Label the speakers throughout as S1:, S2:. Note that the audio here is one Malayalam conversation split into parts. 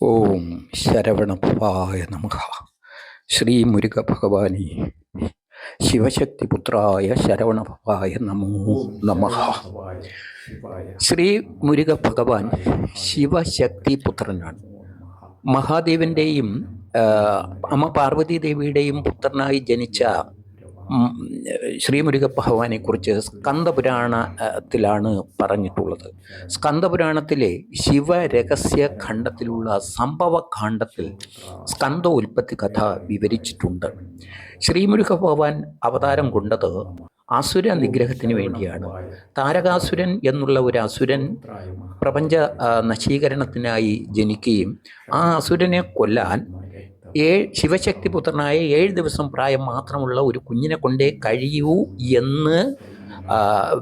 S1: ഓം ശരവണപ്പായ നമ. ശ്രീ മുരുക ഭഗവാനി ശിവശക്തിപുത്രായ ശരവണഭവായ നമോ നമ. ശ്രീ മുരുക ഭഗവാൻ ശിവശക്തി പുത്രനാണ് മഹാദേവന്റെയും അമ്മ പാർവതി ദേവിയുടെയും പുത്രനായി ജനിച്ച ഉം, ശ്രീ മുരുക ഭഗവാനെക്കുറിച്ച് സ്കന്ദപുരാണത്തിലാണ് പറഞ്ഞിട്ടുള്ളത്. സ്കന്ദപുരാണത്തിലെ ശിവരഹസ്യ ഖണ്ഡത്തിലുള്ള സംഭവ കാണ്ഡത്തിൽ സ്കന്ദ ഉൽപ്പത്തി കഥ വിവരിച്ചിട്ടുണ്ട്. ശ്രീമുരുക ഭഗവാൻ അവതാരം കൊണ്ടത് അസുര നിഗ്രഹത്തിന് വേണ്ടിയാണ്. താരകാസുരൻ എന്നുള്ള ഒരു അസുരൻ പ്രപഞ്ച നശീകരണത്തിനായി ജനിക്കുകയും ആ അസുരനെ കൊല്ലാൻ ഏഴ് ശിവശക്തി പുത്രനായ ഏഴ് ദിവസം പ്രായം മാത്രമുള്ള ഒരു കുഞ്ഞിനെ കൊണ്ടേ കഴിയൂ എന്ന്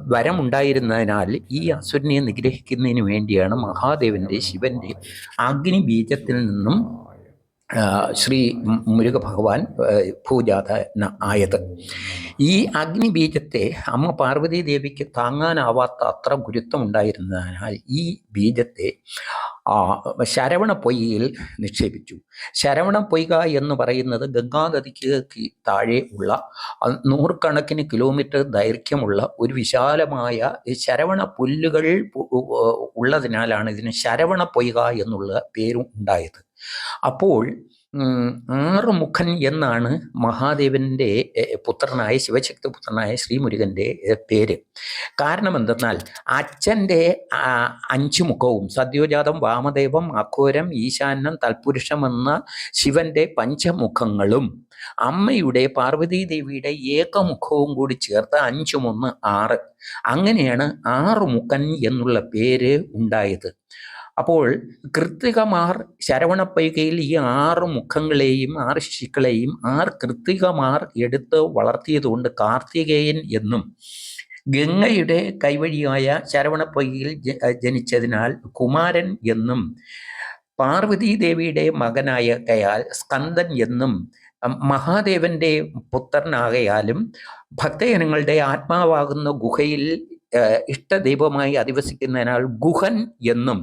S1: വരമുണ്ടായിരുന്നതിനാൽ ഈ അസുരനെ നിഗ്രഹിക്കുന്നതിന് വേണ്ടിയാണ് മഹാദേവന്റെ ശിവന്റെ അഗ്നിബീജത്തിൽ നിന്നും ശ്രീ മുരുക ഭഗവാൻ ആ, ഭൂജാത ന- ആയത്. ഈ അഗ്നിബീജത്തെ അമ്മ പാർവതി ദേവിക്ക് താങ്ങാനാവാത്ത അത്ര ഗുരുത്വം ഉണ്ടായിരുന്നതിനാൽ ഈ ബീജത്തെ ശരവണ പൊയ്യയിൽ നിക്ഷേപിച്ചു. ശരവണ പൊയ്ക എന്ന് പറയുന്നത് ഗംഗാഗതിക്ക് താഴെ ഉള്ള നൂറുകണക്കിന് കിലോമീറ്റർ ദൈർഘ്യമുള്ള ഒരു വിശാലമായ ശരവണ പുല്ലുകൾ ഉള്ളതിനാലാണ് ഇതിന് ശരവണ പൊയ്ക എന്നുള്ള പേരും ഉണ്ടായത്. അപ്പോൾ ആറ് ആറുമുഖൻ എന്നാണ് മഹാദേവന്റെ പുത്രനായ ശിവശക്തി പുത്രനായ ശ്രീമുരുകന്റെ പേര്. കാരണം എന്തെന്നാൽ അച്ഛന്റെ അഞ്ച് മുഖവും സദ്യോജാതം വാമദേവം അഘോരം ഈശാനം തൽപുരുഷം എന്ന ശിവന്റെ പഞ്ചമുഖങ്ങളും അമ്മയുടെ പാർവതീ ദേവിയുടെ ഏകമുഖവും കൂടി ചേർത്ത് അഞ്ചും ഒന്ന് ആറ്. അങ്ങനെയാണ് ആറുമുഖൻ എന്നുള്ള പേര് ഉണ്ടായത്. അപ്പോൾ കൃത്തികമാർ ശരവണപ്പൈകയിൽ ഈ ആറ് മുഖങ്ങളെയും ആറ് ശിശുക്കളെയും ആറ് കൃത്തികമാർ എടുത്ത് വളർത്തിയതുകൊണ്ട് കാർത്തികേയൻ എന്നും ഗംഗയുടെ കൈവഴിയായ ശരവണപ്പൊയ്യിൽ ജനിച്ചതിനാൽ കുമാരൻ എന്നും പാർവതി ദേവിയുടെ മകനായകയാൽ സ്കന്ദൻ എന്നും മഹാദേവന്റെ പുത്രനാകയാലും ഭക്തജനങ്ങളുടെ ആത്മാവാകുന്ന ഗുഹയിൽ ഇഷ്ടദൈവമായി അധിവസിക്കുന്നതിനാൽ ഗുഹൻ എന്നും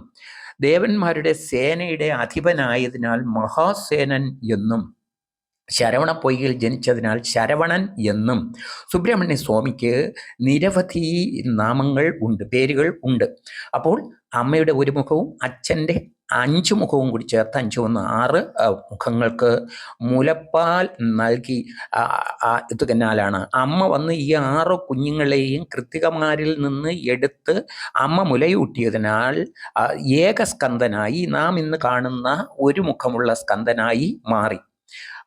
S1: ദേവന്മാരുടെ സേനയുടെ അധിപനായതിനാൽ മഹാസേനൻ എന്നും ശരവണ പൊയ്കയിൽ ജനിച്ചതിനാൽ ശരവണൻ എന്നും സുബ്രഹ്മണ്യ സ്വാമിക്ക് നിരവധി നാമങ്ങൾ ഉണ്ട് പേരുകൾ ഉണ്ട്. അപ്പോൾ അമ്മയുടെ ഒരു മുഖവും അച്ഛന്റെ അഞ്ച് മുഖവും കൂടി ചേർത്ത് അഞ്ചു ഒന്ന് ആറ് മുഖങ്ങൾക്ക് മുലപ്പാൽ നൽകി ആ, അമ്മ വന്ന് ഈ ആറ് കുഞ്ഞുങ്ങളെയും കൃത്തികമാരിൽ നിന്ന് എടുത്ത് അമ്മ മുലയൂട്ടിയതിനാൽ ഏകസ്കന്ധനായി നാം ഇന്ന് കാണുന്ന ഒരു മുഖമുള്ള സ്കന്ധനായി മാറി.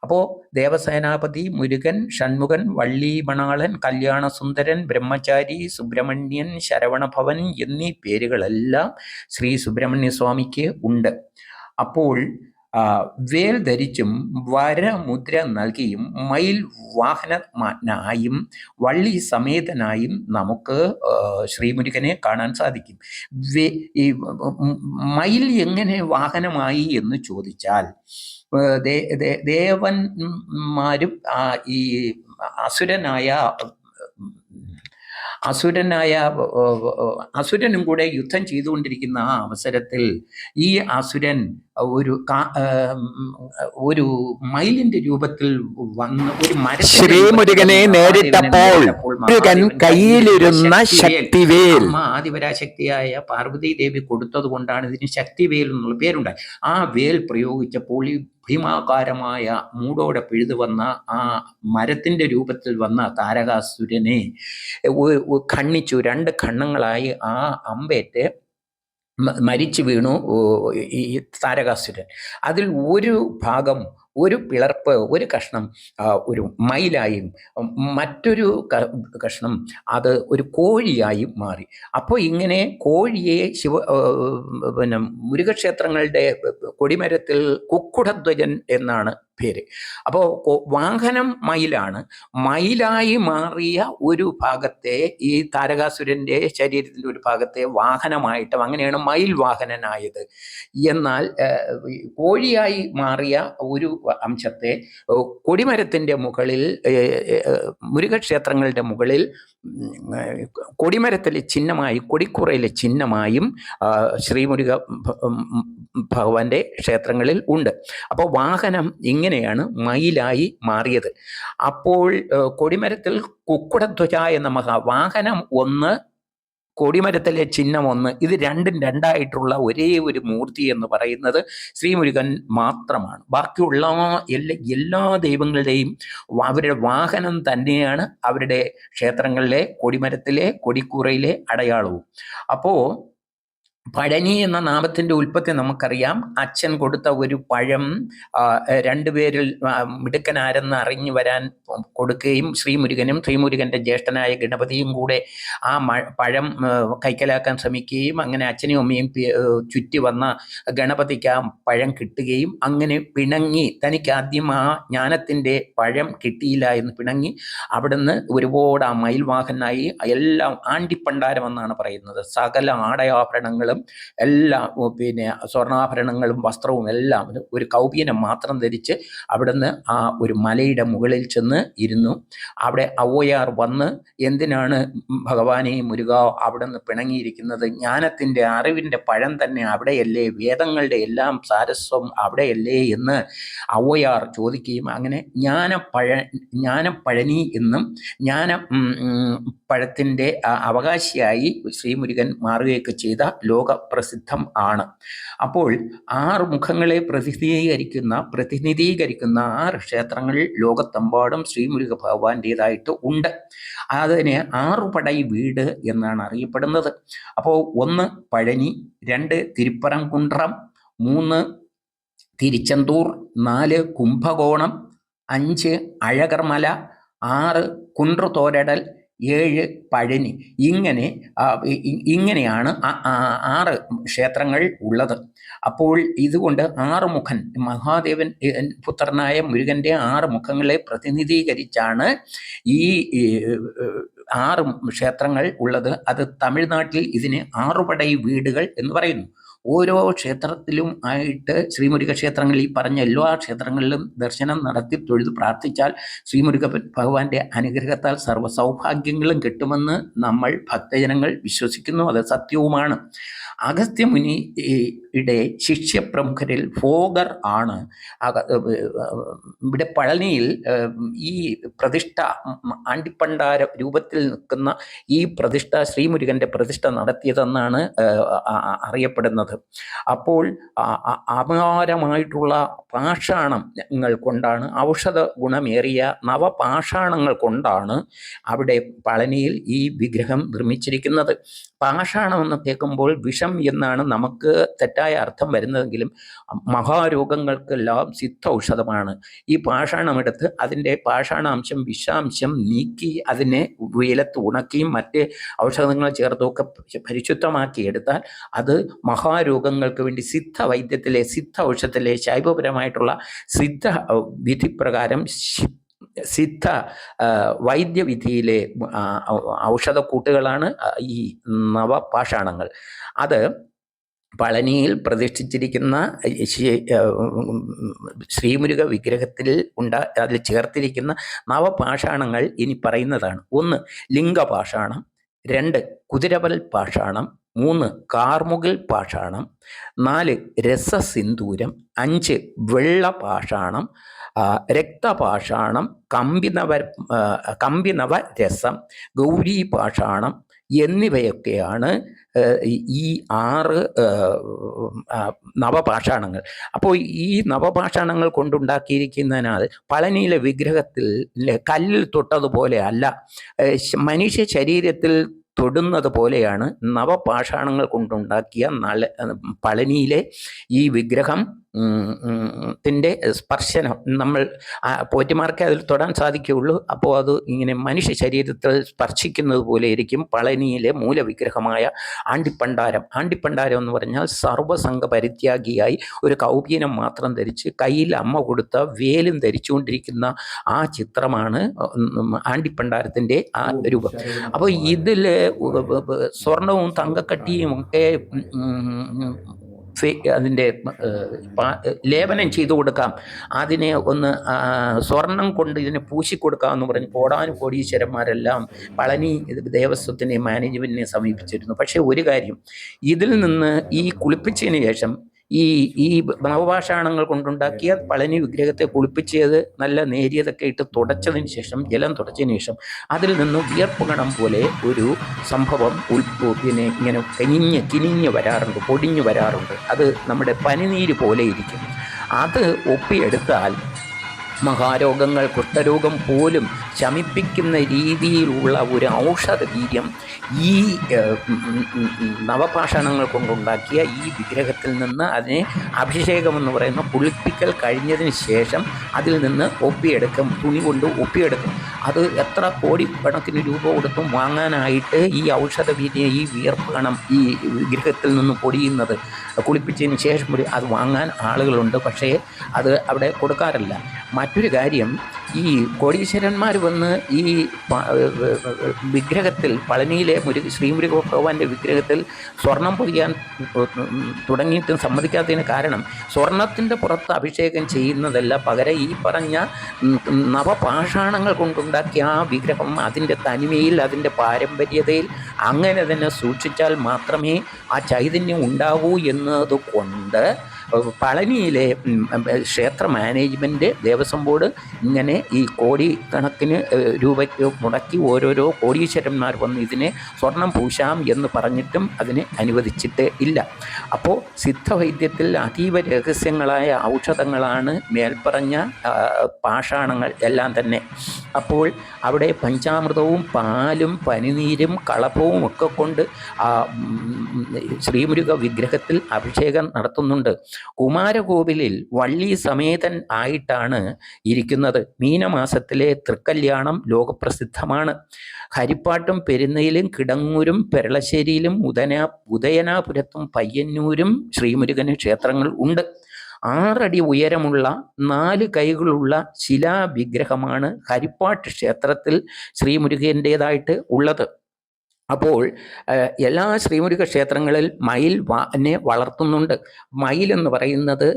S1: അപ്പോൾ ദേവസേനാപതി മുരുകൻ ഷൺമുഖൻ വള്ളി മണാളൻ കല്യാണസുന്ദരൻ ബ്രഹ്മചാരി സുബ്രഹ്മണ്യൻ ശരവണഭവൻ എന്നീ പേരുകളെല്ലാം ശ്രീ സുബ്രഹ്മണ്യ സ്വാമിക്ക് ഉണ്ട്. അപ്പോൾ വേൽ ധരിച്ചും വരമുദ്ര നൽകിയും മയിൽ വാഹനമാനായും വള്ളി സമേതനായും നമുക്ക് ശ്രീമുരുകനെ കാണാൻ സാധിക്കും. മയിൽ എങ്ങനെ വാഹനമായി എന്ന് ചോദിച്ചാൽ ദേവന്മാരും ഈ അസുരനായ അസുരനായ അസുരനും കൂടെ യുദ്ധം ചെയ്തുകൊണ്ടിരിക്കുന്ന ആ അവസരത്തിൽ ഈ അസുരൻ ഒരു ഒരു മയിലിന്റെ രൂപത്തിൽ വന്ന് ഒരു മര
S2: ശ്രീമുരുകനെ നേരിട്ടപ്പോൾ മുരുകൻ കയ്യിലിരുന്ന
S1: ശക്തിവേൽ. ആദിപരാശക്തിയായ പാർവതി ദേവി കൊടുത്തത് കൊണ്ടാണ് ഇതിന് ശക്തിവേൽ എന്നുള്ള പേരുണ്ടായി ആ വേൽ പ്രയോഗിച്ചപ്പോൾ ഈ ഭീമാകാരമായ മൂടോടെ പിഴുതു വന്ന ആ മരത്തിന്റെ രൂപത്തിൽ വന്ന താരകാസുരനെ ഖണ്ണിച്ചു രണ്ട് ഖണ്ണങ്ങളായി ആ അമ്പേറ്റ് മരിച്ചു വീണു ഈ താരകാസുരൻ അതിൽ ഒരു ഭാഗം ഒരു പിളർപ്പ് ഒരു കഷ്ണം ഒരു മയിലായും മറ്റൊരു കഷ്ണം അത് ഒരു കോഴിയായും മാറി. അപ്പോൾ ഇങ്ങനെ കോഴിയെ ശിവ പിന്നെ മുരുകക്ഷേത്രങ്ങളുടെ കൊടിമരത്തിൽ കുക്കുടധ്വജൻ എന്നാണ് പേര്. അപ്പോൾ വാഹനം മയിലാണ്. മയിലായി മാറിയ ഒരു ഭാഗത്തെ ഈ താരകാസുരന്റെ ശരീരത്തിന്റെ ഒരു ഭാഗത്തെ വാഹനമായിട്ടും അങ്ങനെയാണ് മയിൽ വാഹനനായത് എന്നാൽ കോഴിയായി മാറിയ ഒരു അംശത്തെ കൊടിമരത്തിന്റെ മുകളിൽ മുരുകക്ഷേത്രങ്ങളുടെ മുകളിൽ കൊടിമരത്തിലെ ചിഹ്നമായി കൊടിക്കുറയിലെ ചിഹ്നമായും ശ്രീമുരുക ഭഗവാന്റെ ക്ഷേത്രങ്ങളിൽ ഉണ്ട്. അപ്പോൾ വാഹനം ഇങ്ങനെയാണ് മയിലായി മാറിയത്. അപ്പോൾ കൊടിമരത്തിൽ കുക്കുടധ്വജ എന്ന മഹാ വാഹനം ഒന്ന് കൊടിമരത്തിലെ ചിഹ്നം ഒന്ന് ഇത് രണ്ടും രണ്ടായിട്ടുള്ള ഒരേ ഒരു മൂർത്തി എന്ന് പറയുന്നത് ശ്രീമുരുകൻ മാത്രമാണ്. ബാക്കിയുള്ള എല്ലാ എല്ലാ ദൈവങ്ങളുടെയും അവരുടെ വാഹനം തന്നെയാണ് അവരുടെ ക്ഷേത്രങ്ങളിലെ കൊടിമരത്തിലെ കൊടിക്കൂറയിലെ അടയാളവും. അപ്പോൾ പഴനി എന്ന നാമത്തിന്റെ ഉൽപ്പത്തി നമുക്കറിയാം. അച്ഛൻ കൊടുത്ത ഒരു പഴം രണ്ടുപേരിൽ മിടുക്കനാരെന്ന് അറിഞ്ഞു വരാൻ കൊടുക്കുകയും ശ്രീമുരുകനും ശ്രീമുരുകന്റെ ജ്യേഷ്ഠനായ ഗണപതിയും കൂടെ ആ പഴം കൈക്കലാക്കാൻ ശ്രമിക്കുകയും അങ്ങനെ അച്ഛനും അമ്മയും ചുറ്റി വന്ന ഗണപതിക്ക് ആ പഴം കിട്ടുകയും അങ്ങനെ പിണങ്ങി തനിക്ക് ആദ്യം ആ ജ്ഞാനത്തിന്റെ പഴം കിട്ടിയില്ല എന്ന് പിണങ്ങി അവിടുന്ന് ഒരുപാട് ആ മയിൽവാഹനായി എല്ലാം ആണ്ടിപ്പണ്ടാരം എന്നാണ് പറയുന്നത്. സകല ആടയാഭരണങ്ങളും എല്ലാം ഉം, പിന്നെ സ്വർണാഭരണങ്ങളും വസ്ത്രവും എല്ലാം ഒരു കൗപീനം മാത്രം ധരിച്ച് അവിടുന്ന് ആ ഒരു മലയുടെ മുകളിൽ ചെന്ന് ഇരുന്നു. അവിടെ അവോയാർ വന്ന് എന്തിനാണ് ഭഗവാനെ മുരുക അവിടുന്ന് പിണങ്ങിയിരിക്കുന്നത്? ജ്ഞാനത്തിന്റെ അറിവിന്റെ പഴം തന്നെ അവിടെയല്ലേ? വേദങ്ങളുടെ എല്ലാം സാരസ്വം അവിടെയല്ലേ എന്ന് അവോയാർ ചോദിക്കുകയും അങ്ങനെ ജ്ഞാനപ്പഴ ജ്ഞാനപ്പഴനി എന്നും ജ്ഞാന പഴത്തിന്റെ അവകാശിയായി ശ്രീമുരുകൻ മാറുകയൊക്കെ ചെയ്ത ലോകപ്രസിദ്ധം ആണ്. അപ്പോൾ ആറ് മുഖങ്ങളെ പ്രതിനിധീകരിക്കുന്ന പ്രതിനിധീകരിക്കുന്ന ആറ് ക്ഷേത്രങ്ങൾ ലോകത്തെമ്പാടും ശ്രീമുരുക ഭഗവാന്റേതായിട്ട് ഉണ്ട്. അതിന് ആറുപടൈ വീട് എന്നാണ് അറിയപ്പെടുന്നത്. അപ്പോൾ ഒന്ന് പഴനി രണ്ട് തിരുപ്പറംകുണ്ട്രം മൂന്ന് തിരിച്ചന്തൂർ നാല് കുംഭകോണം അഞ്ച് അഴകർമല ആറ് കുണ്ട്രുതോരടൽ ഏഴ് പഴനി. ഇങ്ങനെ ഇങ്ങനെയാണ് ആറ് ക്ഷേത്രങ്ങൾ ഉള്ളത്. അപ്പോൾ ഇതുകൊണ്ട് ആറ് മുഖൻ മഹാദേവൻ പുത്രനായ മുരുകന്റെ ആറ് മുഖങ്ങളെ പ്രതിനിധീകരിച്ചാണ് ഈ ആറ് ക്ഷേത്രങ്ങൾ ഉള്ളത്. അത് തമിഴ്നാട്ടിൽ ഇതിന് ആറുപടൈ വീടുകൾ എന്ന് പറയുന്നു. ഓരോ ക്ഷേത്രത്തിലും ആയിട്ട് ശ്രീമുരുക ക്ഷേത്രങ്ങളിൽ ഈ പറഞ്ഞ എല്ലാ ക്ഷേത്രങ്ങളിലും ദർശനം നടത്തി തൊഴുത് പ്രാർത്ഥിച്ചാൽ ശ്രീമുരുക ഭഗവാന്റെ അനുഗ്രഹത്താൽ സർവ സൗഭാഗ്യങ്ങളും കിട്ടുമെന്ന് നമ്മൾ ഭക്തജനങ്ങൾ വിശ്വസിക്കുന്നു. അത് സത്യവുമാണ്. അഗസ്ത്യമുനി യുടെ ശിഷ്യപ്രമുഖരിൽ ഫോഗർ ആണ്. ഇവിടെ പഴനിയിൽ ഈ പ്രതിഷ്ഠ ആണ്ടിപ്പണ്ടാര രൂപത്തിൽ നിൽക്കുന്ന ഈ പ്രതിഷ്ഠ ശ്രീമുരുകന്റെ പ്രതിഷ്ഠ നടത്തിയതെന്നാണ് അറിയപ്പെടുന്നത്. അപ്പോൾ അപകാരമായിട്ടുള്ള പാഷാണങ്ങൾ കൊണ്ടാണ് ഔഷധ ഗുണമേറിയ നവപാഷാണങ്ങൾ കൊണ്ടാണ് അവിടെ പളനിയിൽ ഈ വിഗ്രഹം നിർമ്മിച്ചിരിക്കുന്നത്. പാഷാണമെന്ന് കേൾക്കുമ്പോൾ വിഷം എന്നാണ് നമുക്ക് തെറ്റായ അർത്ഥം വരുന്നതെങ്കിലും മഹാരോഗങ്ങൾക്കെല്ലാം സിദ്ധ ഔഷധമാണ് ഈ പാഷാണമെടുത്ത് അതിന്റെ പാഷാണാംശം വിഷാംശം നീക്കി അതിനെ വെയിലത്ത് ഉണക്കിയും മറ്റ് ഔഷധങ്ങൾ ചേർത്തൊക്കെ പരിശുദ്ധമാക്കി എടുത്താൽ അത് മഹാരോഗങ്ങൾക്ക് വേണ്ടി സിദ്ധ വൈദ്യത്തിലെ സിദ്ധ ഔഷധത്തിലെ ശൈവപരമായിട്ടുള്ള സിദ്ധ വിധിപ്രകാരം സിദ്ധ വൈദ്യവിധിയിലെ ഔഷധക്കൂട്ടുകളാണ് ഈ നവപാഷാണങ്ങൾ അത് പളനിയിൽ പ്രതിഷ്ഠിച്ചിരിക്കുന്ന ശ്രീമുരുക വിഗ്രഹത്തിൽ ഉണ്ട അതിൽ ചേർത്തിരിക്കുന്ന നവപാഷാണങ്ങൾ ഇനി പറയുന്നതാണ്. ഒന്ന് ലിംഗപാഷാണം. രണ്ട് കുതിരവൽ പാഷാണം. മൂന്ന് കാർമുകിൽ പാഷാണം. നാല് രസസിന്ദൂരം. അഞ്ച് വെള്ളപാഷാണം. രക്തപാഷാണം. കമ്പിനവ കമ്പിനവ രസം ഗൗരി പാഷാണം എന്നിവയൊക്കെയാണ് ഈ- ആറ് നവപാഷാണങ്ങൾ. അപ്പോൾ ഈ നവപാഷാണങ്ങൾ കൊണ്ടുണ്ടാക്കിയിരിക്കുന്നതിനാൽ പളനിയിലെ വിഗ്രഹത്തിൽ കല്ലിൽ തൊട്ടതുപോലെ അല്ല മനുഷ്യ ശരീരത്തിൽ തൊടുന്നത് പോലെയാണ് നവപാഷാണങ്ങൾ കൊണ്ടുണ്ടാക്കിയ നല പളനിയിലെ ഈ വിഗ്രഹം ത്തിന്റെ സ്പർശനം. നമ്മൾ പോറ്റിമാർക്കേ അതിൽ തൊടാൻ സാധിക്കുകയുള്ളൂ. അപ്പോൾ അത് ഇങ്ങനെ മനുഷ്യ ശരീരത്തിൽ സ്പർശിക്കുന്നത് പോലെ ഇരിക്കും. പളനിയിലെ മൂലവിഗ്രഹമായ ആണ്ടിപ്പണ്ടാരം. ആണ്ടിപ്പണ്ടാരം എന്ന് പറഞ്ഞാൽ സർവസംഘ പരിത്യാഗിയായി ഒരു കൗപീനം മാത്രം ധരിച്ച് കയ്യിൽ അമ്മ കൊടുത്ത വേലും ധരിച്ചുകൊണ്ടിരിക്കുന്ന ആ ചിത്രമാണ് ആണ്ടിപ്പണ്ടാരത്തിന്റെ ആ രൂപം. അപ്പോൾ ഇതിൽ സ്വർണവും തങ്കക്കട്ടിയും ഒക്കെ അതിന്റെ ലേപനം ചെയ്തു കൊടുക്കാം. അതിനെ ഒന്ന് സ്വർണം കൊണ്ട് ഇതിനെ പൂശിക്കൊടുക്കാം എന്ന് പറഞ്ഞ് കോടാനും കോടീശ്വരന്മാരെല്ലാം പളനി ദേവസ്വത്തിനെ മാനേജ്മെന്റിനെ സമീപിച്ചിരുന്നു. പക്ഷേ ഒരു കാര്യം ഇതിൽ നിന്ന് ഈ കുളിപ്പിച്ചതിന് ശേഷം ഈ ഈ നവഭാഷാണങ്ങൾ കൊണ്ടുണ്ടാക്കിയ പളനി വിഗ്രഹത്തെ കുളിപ്പിച്ചത് നല്ല നേരിയതൊക്കെ ഇട്ട് തുടച്ചതിന് ശേഷം ജലം തുടച്ചതിന് ശേഷം അതിൽ നിന്നും വിയർപ്പ് കണം പോലെ ഒരു സംഭവം ഉൽപ്പു പിന്നെ ഇങ്ങനെ കനിഞ്ഞ് കിനിഞ്ഞ് വരാറുണ്ട് പൊടിഞ്ഞു വരാറുണ്ട്. അത് നമ്മുടെ പനിനീര് പോലെ ഇരിക്കും. അത് ഒപ്പിയെടുത്താൽ മഹാരോഗങ്ങൾ കുഷ്ഠരോഗം പോലും ശമിപ്പിക്കുന്ന രീതിയിലുള്ള ഒരു ഔഷധ വീര്യം ഈ നവപാഷണങ്ങൾ കൊണ്ടുണ്ടാക്കിയ ഈ വിഗ്രഹത്തിൽ നിന്ന് അതിനെ അഭിഷേകം എന്ന് പറയുന്ന കുളിപ്പിക്കൽ കഴിഞ്ഞതിന് ശേഷം അതിൽ നിന്ന് ഒപ്പിയെടുക്കും തുണി കൊണ്ട് ഒപ്പിയെടുക്കും. അത് എത്ര കോടി കണക്കിന് രൂപ കൊടുത്തും വാങ്ങാനായിട്ട് ഈ ഔഷധ വീര്യം ഈ വിയർപ്പ് കണം ഈ വിഗ്രഹത്തിൽ നിന്ന് പൊടിയുന്നത്. കുളിപ്പിച്ചതിന് ശേഷം കൂടി അത് വാങ്ങാൻ ആളുകളുണ്ട്. പക്ഷേ അത് അവിടെ കൊടുക്കാറില്ല. മറ്റൊരു കാര്യം ഈ കോടീശ്വരന്മാർ വന്ന് ഈ വിഗ്രഹത്തിൽ പളനിയിലെ മുരുക ശ്രീമുരുക ഭഗവാന്റെ വിഗ്രഹത്തിൽ സ്വർണം പൊതിയാൻ തുടങ്ങിയിട്ട് സമ്മതിക്കാത്തതിന് കാരണം സ്വർണത്തിന്റെ പുറത്ത് അഭിഷേകം ചെയ്യുന്നതല്ല. പകരം ഈ പറഞ്ഞ നവപാഷാണങ്ങൾ കൊണ്ടുണ്ടാക്കിയ ആ വിഗ്രഹം അതിന്റെ തനിമയിൽ അതിന്റെ പാരമ്പര്യതയിൽ അങ്ങനെ തന്നെ സൂക്ഷിച്ചാൽ മാത്രമേ ആ ചൈതന്യം ഉണ്ടാവൂ എന്നതുകൊണ്ട് പളനിയിലെ ക്ഷേത്ര മാനേജ്മെന്റ് ദേവസ്വം ബോർഡ് ഇങ്ങനെ ഈ കോടി കണക്കിന് രൂപയ്ക്ക് മുടക്കി ഓരോരോ കോടീശ്വരന്മാർ വന്ന് ഇതിനെ സ്വർണം പൂശാം എന്ന് പറഞ്ഞിട്ടും അതിനെ അനുവദിച്ചിട്ട് ഇല്ല. അപ്പോൾ സിദ്ധവൈദ്യത്തിൽ അതീവ രഹസ്യങ്ങളായ ഔഷധങ്ങളാണ് മേൽപ്പറഞ്ഞ പാഷാണങ്ങൾ എല്ലാം തന്നെ. അപ്പോൾ അവിടെ പഞ്ചാമൃതവും പാലും പനിനീരും കളപ്പവും ഒക്കെ കൊണ്ട് ശ്രീമുരുക വിഗ്രഹത്തിൽ അഭിഷേകം നടത്തുന്നുണ്ട്. കുമാരകോവിലിൽ വള്ളി സമേതൻ ആയിട്ടാണ് ഇരിക്കുന്നത്. മീനമാസത്തിലെ തൃക്കല്യാണം ലോകപ്രസിദ്ധമാണ്. ഹരിപ്പാട്ടും പെരുന്നയിലും കിടങ്ങൂരും പെരളശ്ശേരിയിലും ഉദന ഉദയനാപുരത്തും പയ്യന്നൂരും ശ്രീമുരുകന് ക്ഷേത്രങ്ങൾ ഉണ്ട്. ആറടി ഉയരമുള്ള നാല് കൈകളുള്ള ശിലാവിഗ്രഹമാണ് ഹരിപ്പാട്ട് ക്ഷേത്രത്തിൽ ശ്രീമുരുകന്റേതായിട്ട് ഉള്ളത്. അപ്പോൾ എല്ലാ ശ്രീമുരുക ക്ഷേത്രങ്ങളിൽ മയിൽ വാനെ വളർത്തുന്നുണ്ട്. മയിൽ എന്ന് പറയുന്നത്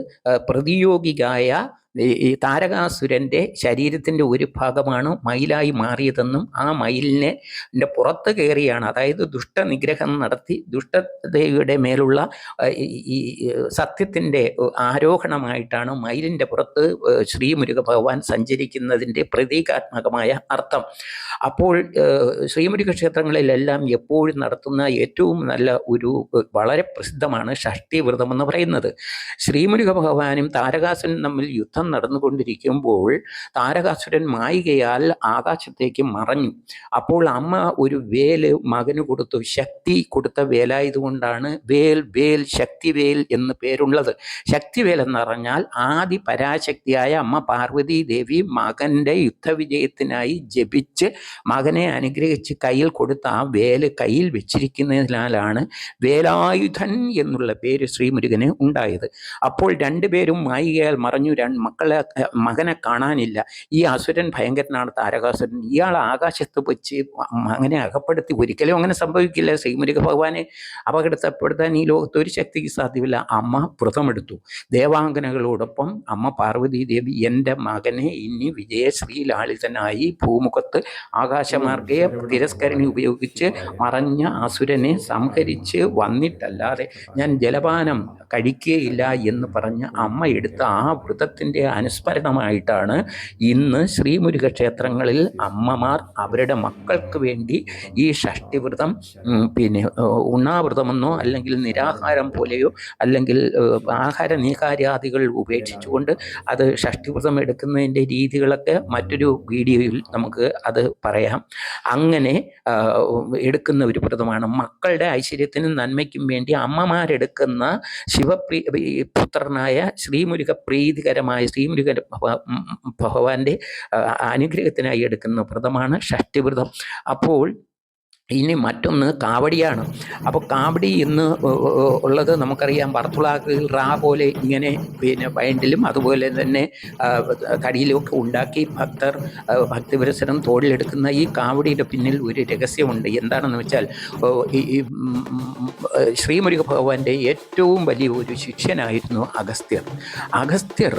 S1: പ്രതിയോഗികായ ഈ താരകാസുരന്റെ ശരീരത്തിന്റെ ഒരു ഭാഗമാണ് മയിലായി മാറിയതെന്നും ആ മയിലിനെ പുറത്ത് കയറിയാണ് അതായത് ദുഷ്ടനിഗ്രഹം നടത്തി ദുഷ്ടതയുടെ മേലുള്ള ഈ- സത്യത്തിന്റെ ആരോഹണമായിട്ടാണ് മയിലിന്റെ പുറത്ത് ശ്രീമുരുക ഭഗവാൻ സഞ്ചരിക്കുന്നതിന്റെ പ്രതീകാത്മകമായ അർത്ഥം. അപ്പോൾ ശ്രീമുരുക ക്ഷേത്രങ്ങളിലെല്ലാം എപ്പോഴും നടത്തുന്ന ഏറ്റവും നല്ല ഒരു വളരെ പ്രസിദ്ധമാണ് ഷഷ്ടി വ്രതം എന്ന് പറയുന്നത്. ശ്രീമുരുക ഭഗവാനും താരകാസുരനും തമ്മിൽ യുദ്ധം നടന്നുകൊണ്ടിരിക്കുമ്പോൾ താരകാസുരൻ മായികയാൽ ആകാശത്തേക്ക് മറഞ്ഞു. അപ്പോൾ അമ്മ ഒരു വേൽ മകന് കൊടുത്തു. ശക്തി കൊടുത്ത വേലായതുകൊണ്ടാണ് വേൽ വേൽ ശക്തിവേൽ എന്ന് പേരുള്ളത്. ശക്തിവേൽ എന്ന് പറഞ്ഞാൽ ആദി പരാശക്തിയായ അമ്മ പാർവതി ദേവി മകന്റെ യുദ്ധവിജയത്തിനായി ജപിച്ച് മകനെ അനുഗ്രഹിച്ച് കയ്യിൽ കൊടുത്ത ആ വേൽ കയ്യിൽ വെച്ചിരിക്കുന്നതിനാലാണ് വേലായുധൻ എന്നുള്ള പേര് ശ്രീമുരുകന് ഉണ്ടായത്. അപ്പോൾ രണ്ടുപേരും മായികയാൽ മറഞ്ഞു. രണ്ട് മക്കളെ മകനെ കാണാനില്ല. ഈ അസുരൻ ഭയങ്കരനാണ് താരകാസുരൻ. ഇയാൾ ആകാശത്ത് വെച്ച് മകനെ അകപ്പെടുത്തി ഒരിക്കലും അങ്ങനെ സംഭവിക്കില്ല. ശ്രീമുരുക ഭഗവാനെ അപകടത്തപ്പെടുത്താൻ ഈ ലോകത്ത് ഒരു ശക്തിക്ക് സാധ്യമല്ല. അമ്മ വ്രതമെടുത്തു. ദേവാംഗനകളോടൊപ്പം അമ്മ പാർവതി ദേവി എന്റെ മകനെ ഇനി വിജയശ്രീലാളിതനായി ഭൂമുഖത്ത് ആകാശമാർഗയെ തിരസ്കരണി ഉപയോഗിച്ച് മറഞ്ഞ അസുരനെ സംഹരിച്ച് വന്നിട്ടല്ലാതെ ഞാൻ ജലപാനം കഴിക്കുകയില്ല എന്ന് പറഞ്ഞ് അമ്മ എടുത്ത ആ വ്രതത്തിന്റെ അനുസ്മരണമായിട്ടാണ് ഇന്ന് ശ്രീമുരുക ക്ഷേത്രങ്ങളിൽ അമ്മമാർ അവരുടെ മക്കൾക്ക് വേണ്ടി ഈ ഷഷ്ടിവ്രതം പിന്നെ ഉണ്ണാവ്രതമെന്നോ അല്ലെങ്കിൽ നിരാഹാരം പോലെയോ അല്ലെങ്കിൽ ആഹാര നീകാര്യാദികൾ ഉപേക്ഷിച്ചുകൊണ്ട് അത് ഷഷ്ടിവ്രതം എടുക്കുന്നതിന്റെ രീതികളൊക്കെ മറ്റൊരു വീഡിയോയിൽ നമുക്ക് അത് പറയാം. അങ്ങനെ എടുക്കുന്ന ഒരു വ്രതമാണ്. മക്കളുടെ ഐശ്വര്യത്തിനും നന്മയ്ക്കും വേണ്ടി അമ്മമാരെടുക്കുന്ന ശിവപ്രീ പുത്രനായ ശ്രീമുരുക പ്രീതികരമായ ശ്രീമുരുക ഭഗ- ഭഗവാന്റെ അനുഗ്രഹത്തിനായി എടുക്കുന്ന വ്രതമാണ് ഷഷ്ടിവ്രതം. അപ്പോൾ ഇനി മറ്റൊന്ന് കാവടിയാണ്. അപ്പോൾ കാവടി ഇന്ന് ഉള്ളത് നമുക്കറിയാം വർത്തുളാക്കിൽ റാ പോലെ ഇങ്ങനെ പിന്നെ വയണ്ടിലും അതുപോലെ തന്നെ കടിയിലുമൊക്കെ ഉണ്ടാക്കി ഭക്തർ ഭക്തിപരസരം തോളിലെടുക്കുന്ന ഈ കാവടിയുടെ പിന്നിൽ ഒരു രഹസ്യമുണ്ട്. എന്താണെന്ന് വെച്ചാൽ ഈ ശ്രീമുരുഗ ഭഗവാന്റെ ഏറ്റവും വലിയ ഒരു ശിഷ്യനായിരുന്നു അഗസ്ത്യർ. അഗസ്ത്യർ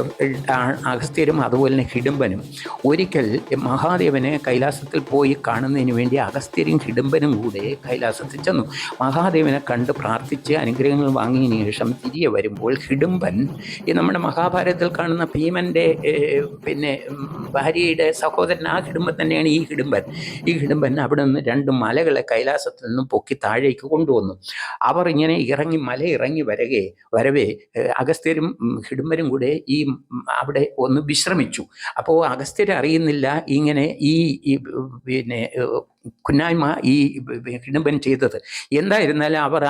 S1: അഗസ്ത്യരും അതുപോലെ തന്നെ ഹിഡംബനും ഒരിക്കൽ മഹാദേവനെ കൈലാസത്തിൽ പോയി കാണുന്നതിന് വേണ്ടി അഗസ്ത്യരും ഹിഡംബനും കൂടെ കൈലാസത്തിൽ ചെന്നു. മഹാദേവനെ കണ്ട് പ്രാർത്ഥിച്ച് അനുഗ്രഹങ്ങൾ വാങ്ങിയതിനു ശേഷം തിരികെ വരുമ്പോൾ ഹിഡുംബൻ ഈ നമ്മുടെ മഹാഭാരതത്തിൽ കാണുന്ന ഭീമന്റെ പിന്നെ ഭാര്യയുടെ സഹോദരൻ ആ ഹിഡുംബൻ തന്നെയാണ് ഈ ഹിഡുംബൻ. ഈ ഹിഡുംബൻ അവിടെ നിന്ന് രണ്ട് മലകളെ കൈലാസത്തിൽ നിന്നും പൊക്കി താഴേക്ക് കൊണ്ടുവന്നു. അവർ ഇങ്ങനെ ഇറങ്ങി മല ഇറങ്ങി വരകെ വരവേ അഗസ്ത്യരും ഹിഡുംബരും കൂടെ ഈ അവിടെ ഒന്ന് വിശ്രമിച്ചു. അപ്പോൾ അഗസ്ത്യർ അറിയുന്നില്ല ഇങ്ങനെ ഈ പിന്നെ കുന്നായ്മ ഈ ഹിഡംബൻ ചെയ്തത്. എന്തായിരുന്നാലും അവർ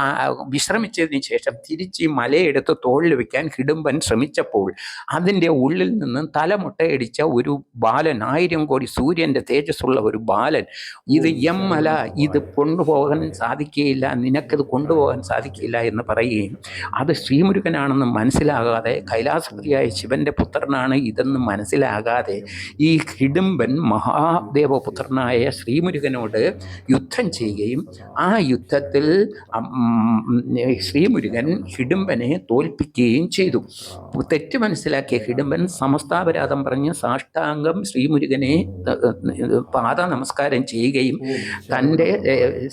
S1: വിശ്രമിച്ചതിന് ശേഷം തിരിച്ച് മലയെടുത്ത് തോളിൽ വെക്കാൻ ഹിഡുംബൻ ശ്രമിച്ചപ്പോൾ അതിന്റെ ഉള്ളിൽ നിന്നും തലമുട്ടയടിച്ച ഒരു ബാലൻ ആയിരം കോടി സൂര്യന്റെ തേജസ്സുള്ള ഒരു ബാലൻ ഇത് എം മല ഇത് കൊണ്ടുപോകാൻ സാധിക്കുകയില്ല നിനക്കത് കൊണ്ടുപോകാൻ സാധിക്കില്ല എന്ന് പറയുകയും അത് ശ്രീമുരുകനാണെന്ന് മനസ്സിലാകാതെ കൈലാസപതിയായ ശിവന്റെ പുത്രനാണ് ഇതെന്ന് മനസ്സിലാകാതെ ഈ ഹിഡുംബൻ മഹാദേവപുത്രനായ ശ്രീമുരുകനോട് യുദ്ധം ചെയ്യുകയും ആ യുദ്ധത്തിൽ ശ്രീമുരുകൻ ഹിഡുംബനെ തോൽപ്പിക്കുകയും ചെയ്തു. തെറ്റ് മനസ്സിലാക്കിയ ഹിഡുംബൻ സമസ്താപരാധം പറഞ്ഞ് സാഷ്ടാംഗം ശ്രീമുരുകനെ പാദ നമസ്കാരം ചെയ്യുകയും തന്റെ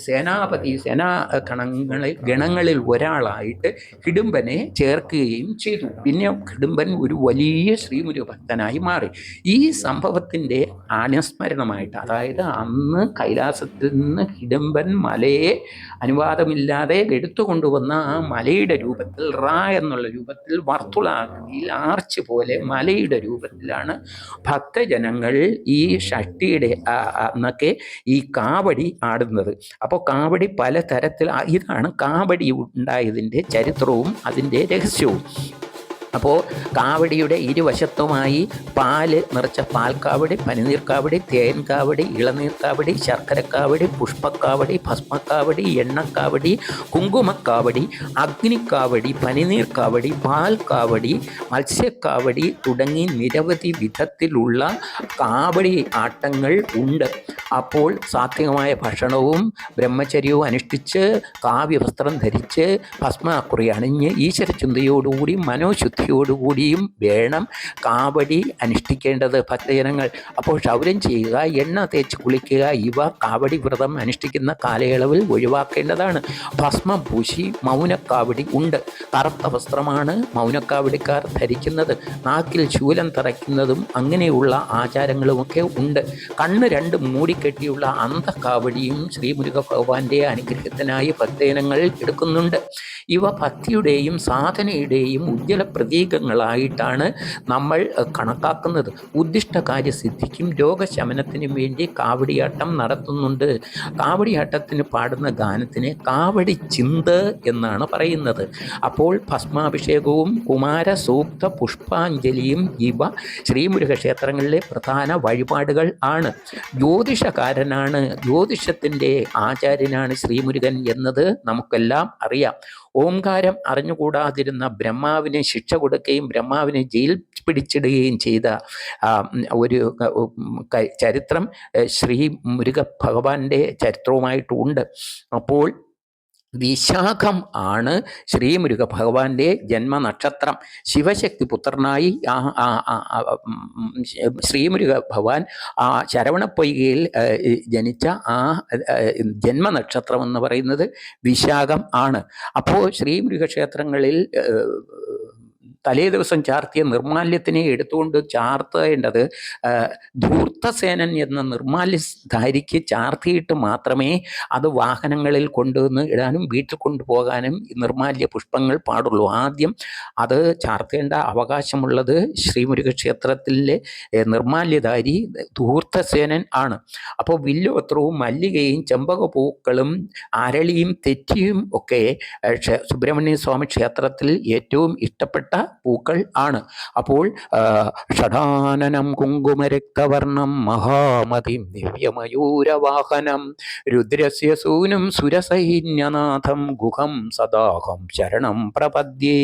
S1: സേനാപതി സേനാ ഗണങ്ങളിൽ ഗണങ്ങളിൽ ഒരാളായിട്ട് ഹിഡുംബനെ ചേർക്കുകയും ചെയ്തു. പിന്നെ ഹിഡുംബൻ ഒരു വലിയ ശ്രീമുരുക ഭക്തനായി മാറി. ഈ സംഭവത്തിന്റെ അനുസ്മരണമായിട്ട് അതായത് അന്ന് കൈലാസത്തിൽ നിന്ന് ഹിഡംബൻ മലയെ അനുവാദമില്ലാതെ എടുത്തു കൊണ്ടുവന്ന ആ മലയുടെ രൂപത്തിൽ റാ എന്നുള്ള രൂപത്തിൽ വർത്തുളാകൃതിയിൽ ആർച്ച് പോലെ മലയുടെ രൂപത്തിലാണ് ഭക്തജനങ്ങൾ ഈ ഷട്ടിയുടെ എന്നൊക്കെ ഈ കാവടി ആടുന്നത്. അപ്പോൾ കാവടി പല തരത്തിൽ ഇതാണ് കാവടി ഉണ്ടായതിന്റെ ചരിത്രവും അതിന്റെ രഹസ്യവും. അപ്പോൾ കാവടിയുടെ ഇരുവശത്തുമായി പാൽ നിറച്ച പാൽക്കാവടി പനിനീർക്കാവടി തേൻകാവടി ഇളനീർക്കാവടി ഇളനീർ കാവടി ശർക്കരക്കാവടി പുഷ്പക്കാവടി ഭസ്മക്കാവടി എണ്ണക്കാവടി കുങ്കുമക്കാവടി അഗ്നിക്കാവടി പനിനീർക്കാവടി പാൽക്കാവടി മത്സ്യക്കാവടി തുടങ്ങി നിരവധി വിധത്തിലുള്ള കാവടി ആട്ടങ്ങൾ ഉണ്ട്. അപ്പോൾ സാത്വികമായ ഭക്ഷണവും ബ്രഹ്മചര്യവും അനുഷ്ഠിച്ച് കാവ്യവസ്ത്രം ധരിച്ച് ഭസ്മാക്കുറി അണിഞ്ഞ് ഈശ്വരചിന്തയോടുകൂടി മനോശുദ്ധിയോടുകൂടിയും വേണം കാവടി അനുഷ്ഠിക്കേണ്ടത് ഭക്തജനങ്ങൾ. അപ്പോൾ ക്ഷൗരം ചെയ്യുക എണ്ണ തേച്ച് കുളിക്കുക ഇവ കാവടി വ്രതം അനുഷ്ഠിക്കുന്ന കാലയളവിൽ ഒഴിവാക്കേണ്ടതാണ്. ഭസ്മം പൂശി മൗനക്കാവടി ഉണ്ട്. കറുത്ത വസ്ത്രമാണ് മൗനക്കാവടിക്കാർ ധരിക്കുന്നത്. നാക്കിൽ ശൂലം തറയ്ക്കുന്നതും അങ്ങനെയുള്ള ആചാരങ്ങളുമൊക്കെ ഉണ്ട്. കണ്ണ് രണ്ട് മൂടിക്കെട്ടിയുള്ള അന്ധക്കാവടിയും ശ്രീമുരുക ഭഗവാന്റെ അനുഗ്രഹത്തിനായി ഭക്തജനങ്ങൾ എടുക്കുന്നുണ്ട്. ഇവ ഭക്തിയുടെയും സാധനയുടെയും ഉജ്ജ്വല പ്രതീകങ്ങളായിട്ടാണ് നമ്മൾ കണക്കാക്കുന്നത്. ഉദ്ദിഷ്ട കാര്യസിദ്ധിക്കും രോഗശമനത്തിനും വേണ്ടി കാവടിയാട്ടം നടത്തുന്നുണ്ട്. കാവടിയാട്ടത്തിന് പാടുന്ന ഗാനത്തിനെ കാവടി ചിന്ത് എന്നാണ് പറയുന്നത്. അപ്പോൾ ഭസ്മാഭിഷേകവും കുമാരസൂക്ത പുഷ്പാഞ്ജലിയും ഇവ ശ്രീമുരുക ക്ഷേത്രങ്ങളിലെ പ്രധാന വഴിപാടുകൾ ആണ്. ജ്യോതിഷകാരനാണ് ജ്യോതിഷത്തിന്റെ ആചാര്യനാണ് ശ്രീമുരുകൻ എന്നത് നമുക്കെല്ലാം അറിയാം. ഓംകാരം അറിഞ്ഞുകൂടാതിരുന്ന ബ്രഹ്മാവിനെ ശിക്ഷ കൊടുക്കുകയും ബ്രഹ്മാവിനെ ജയിൽ പിടിച്ചിടുകയും ചെയ്ത ഒരു ചരിത്രം ശ്രീ മുരുക ഭഗവാന്റെ ചരിത്രവുമായിട്ടുണ്ട്. അപ്പോൾ വിശാഖം ആണ് ശ്രീമുരുക ഭഗവാന്റെ ജന്മനക്ഷത്രം. ശിവശക്തി പുത്രനായി ആ ശ്രീമുരുക ഭഗവാൻ ആ ശരവണപ്പൊയ്കയിൽ ജനിച്ച ആ ജന്മനക്ഷത്രം എന്ന് പറയുന്നത് വിശാഖം ആണ്. അപ്പോൾ ശ്രീമുരുക ക്ഷേത്രങ്ങളിൽ തലേ ദിവസം ചാർത്തിയ നിർമാല്യത്തിനെ എടുത്തുകൊണ്ട് ചാർത്തേണ്ടത് ധൂർത്തസേനൻ എന്ന നിർമാല്യധാരിക്ക് ചാർത്തിയിട്ട് മാത്രമേ അത് വാഹനങ്ങളിൽ കൊണ്ടുവന്ന് ഇടാനും വീട്ടിൽ കൊണ്ടുപോകാനും നിർമാല്യ പുഷ്പങ്ങൾ പാടുള്ളൂ. ആദ്യം അത് ചാർത്തേണ്ട അവകാശമുള്ളത് ശ്രീമുരുക ക്ഷേത്രത്തിലെ ഏ, നിർമാല്യധാരി ധൂർത്തസേനൻ ആണ്. അപ്പോൾ വില്ലുപത്രവും മല്ലികയും ചെമ്പക പൂക്കളും അരളിയും തെറ്റിയും ഒക്കെ സുബ്രഹ്മണ്യ സ്വാമി ക്ഷേത്രത്തിൽ ഏറ്റവും ഇഷ്ടപ്പെട്ട പൂക്കൾ ആണ്. അപ്പോൾ ഷടാനനം കുങ്കുമരക്തവർണം മഹാമതിം ദിവ്യമയൂരവാഹനം രുദ്രസ്യ സൂനും സുരസൈന്യനാഥം ഗുഹം സദാഹം ശരണം പ്രപദ്യേ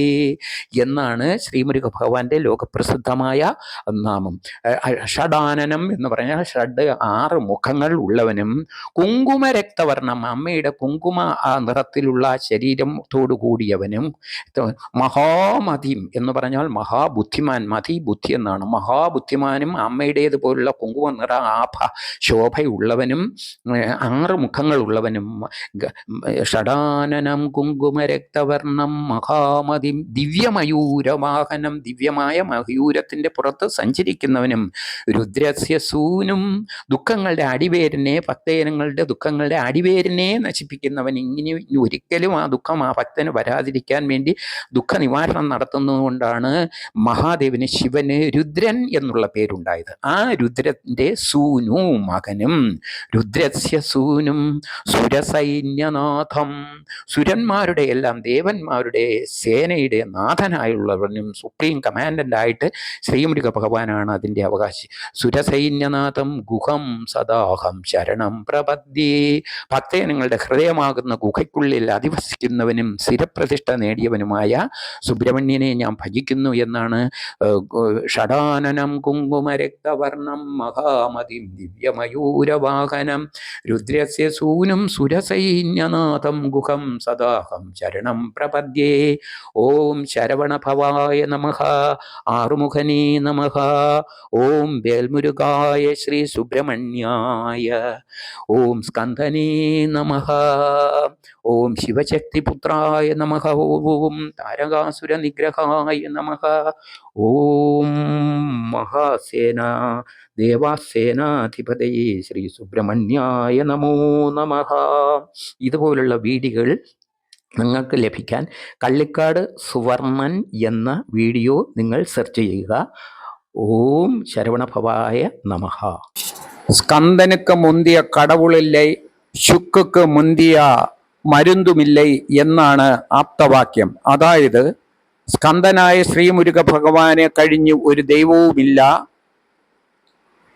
S1: എന്നാണ് ശ്രീമുരുക ഭഗവാന്റെ ലോകപ്രസിദ്ധമായ നാമം. ഷഡാനനം എന്ന് പറഞ്ഞാൽ ഷഡ് ആറ് മുഖങ്ങൾ ഉള്ളവനും കുങ്കുമരക്തവർണം അമ്മയുടെ കുങ്കുമ നിറത്തിലുള്ള ശരീരത്തോടു കൂടിയവനും ത- മഹാമതിം എന്ന് പറഞ്ഞാൽ മഹാബുദ്ധിമാൻ മതി ബുദ്ധി എന്നാണ്. മഹാബുദ്ധിമാനും അമ്മയുടേതുപോലുള്ള കുങ്കുമ നിറ ആഭ ശോഭയുള്ളവനും ആറ് മുഖങ്ങളുള്ളവനും ഷടാനനം കുങ്കുമരക്തവർണം മഹാമതി ദിവ്യമയൂരവാഹനം ദിവ്യമായ മയൂരത്തിന്റെ പുറത്ത് സഞ്ചരിക്കുന്നവനും രുദ്രസ്യ സൂനും ദുഃഖങ്ങളുടെ അടിവേരിനെ ഭക്തജനങ്ങളുടെ ദുഃഖങ്ങളുടെ അടിവേരിനെ നശിപ്പിക്കുന്നവൻ. ഇങ്ങനെ ഒരിക്കലും ആ ദുഃഖം ആ ഭക്തന് വരാതിരിക്കാൻ വേണ്ടി ദുഃഖ നിവാരണം നടത്തുന്നതുകൊണ്ടാണ് മഹാദേവന് ശിവന് രുദ്രൻ എന്നുള്ള പേരുണ്ടായത്. ആ രുദ്രന്റെ സൂനു മകനും രുദ്രസ്യ സൂനും സുരസൈന്യനാഥം. സുരന്മാരുടെ എല്ലാം ദേവന്മാരുടെ സേനയുടെ നാഥനായുള്ളവനും സുപ്രീം കമാൻഡന്റായിട്ട് ശ്രീമുരുക ഭഗവാനാണ് അതിന്റെ അവകാശി. സുരസൈന്യനാഥം ഗുഹം സദാഹം ശരണം പ്രപദ്യേ. ഭക്തജനങ്ങളുടെ ഹൃദയമാകുന്ന ഗുഹയ്ക്കുള്ളിൽ അധിവസിക്കുന്നവനും സ്ഥിരപ്രതിഷ്ഠ നേടിയവനുമായ സുബ്രഹ്മണ്യനെ ഞാൻ ഭജിക്കുന്നു എന്നാണ് ഷടാനനം കുങ്കുമരക്തവർണം മഹാമതിം ദിവ്യമയൂരവാഹനം രുദ്രസ്യ സൂനും സുരസൈന്യനാഥം ഗുഹം സദാഹം ശരണം പ്രപദ്യേ. ഓം ശരവണഭവായ നമ ആറുമുഖനേ നമ ഓം വേൽമുരുകായ ശ്രീ സുബ്രഹ്മണ്യായ ഓം സ്കന്ധനേ നമ ഓം ശിവശക്തിപുത്രായ നമ ഓം താരകാസുര നിഗ്രഹായ നമഃ. ഓം മഹാസേന ദേവാസേനാധിപതയെ ശ്രീ സുബ്രഹ്മണ്യായ നമോ നമ. ഇതുപോലുള്ള വീഡിയോകൾ നിങ്ങൾക്ക് ലഭിക്കാൻ കള്ളിക്കാട് സുവർണൻ എന്ന വീഡിയോ നിങ്ങൾ സെർച്ച് ചെയ്യുക. ഓം ശരവണഭവായ നമ. സ്കന്ദനുക്ക് മുന്തിയ കടവുളില്ലേ ശുക്കുക്ക് മുന്തിയ മരുന്തുമില്ലേ എന്നാണ് ആപ്തവാക്യം. അതായത് സ്കന്ദനായ ശ്രീമുരുക ഭഗവാനെ കഴിഞ്ഞ് ഒരു ദൈവവുമില്ല.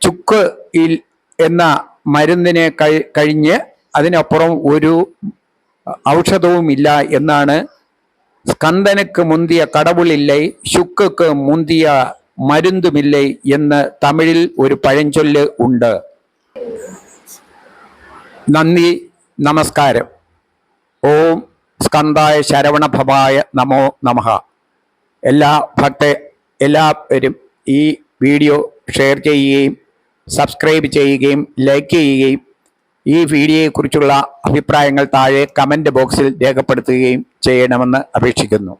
S1: ചുക്ക് എന്ന മരുന്നിനെ കഴി കഴിഞ്ഞ് അതിനപ്പുറം ഒരു ഔഷധവുമില്ല എന്നാണ് സ്കന്ദനക്ക് മുന്തിയ കടവുളില്ലേ ശുക്കക്ക് മുന്തിയ മരുന്നുമില്ലേ എന്ന് തമിഴിൽ ഒരു പഴഞ്ചൊല്ല് ഉണ്ട്. നന്ദി നമസ്കാരം. ഓം സ്കന്ധായ ശരവണഭവായ നമോ നമഃ. എല്ലാ ഭക്ത എല്ലാവരും ഈ വീഡിയോ ഷെയർ ചെയ്യുകയും സബ്സ്ക്രൈബ് ചെയ്യുകയും ലൈക്ക് ചെയ്യുകയും ഈ വീഡിയോയെക്കുറിച്ചുള്ള അഭിപ്രായങ്ങൾ താഴെ കമന്റ് ബോക്സിൽ രേഖപ്പെടുത്തുകയും ചെയ്യണമെന്ന് അപേക്ഷിക്കുന്നു.